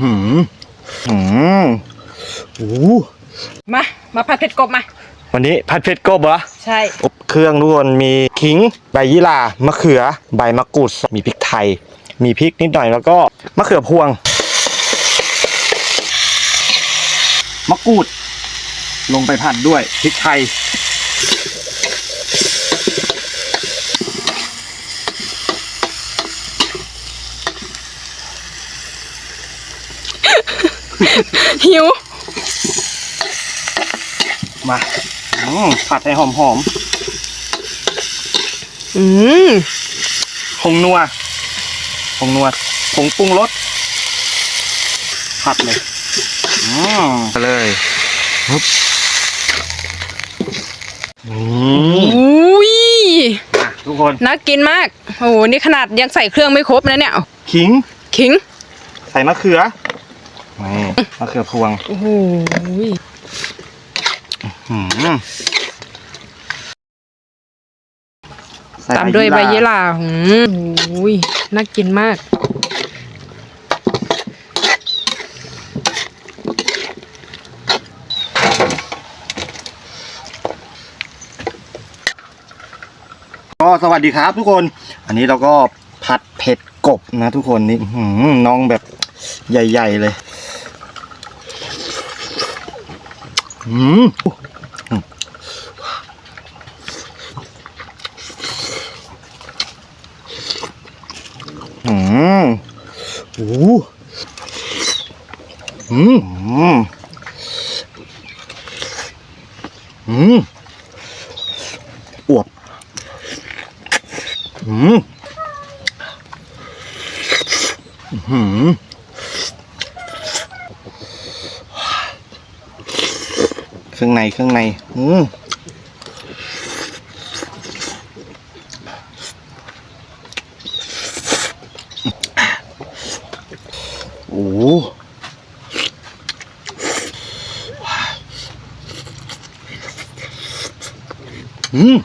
หืมหืมโอ้มา มาผัดเผ็ดกบมา วันนี้ผัดเผ็ดกบเหรอ ใช่อบเครื่องทุกคนมีขิง ใบยี่หร่ามะเขือ ใบมะกรูด มีพริกไทย มีพริกนิดหน่อยแล้วก็มะเขือพวง มะกรูด ลงไปผัดด้วยพริกไทย หิว มาอืมผัดให้หอมหอมอืมๆผงนัวผงนัวผงปรุงรสผัดเลยอืมเลยฮึบอืมอุ้ยมาทุกคนน่ากินมาก โอ้โห นี่ขนาดยังใส่เครื่องไม่ครบนะเนี่ย ขิง ขิง ใส่มะเขือ นี่มะเขือพวง โอ้โหหืมใส่ตามด้วยใบยี่หร่าอืมโอ้ยน่ากินมาก ก็สวัสดีครับทุกคน อันนี้เราก็ผัดเผ็ดกบนะทุกคนนี่อื้อหือน้องแบบใหญ่ ๆ เลย อืมอืมโอ้โหอืมอืมอืมอวบ อืมอื้อหืม เครื่องในเครื่องใน อืมโอ้โหอืม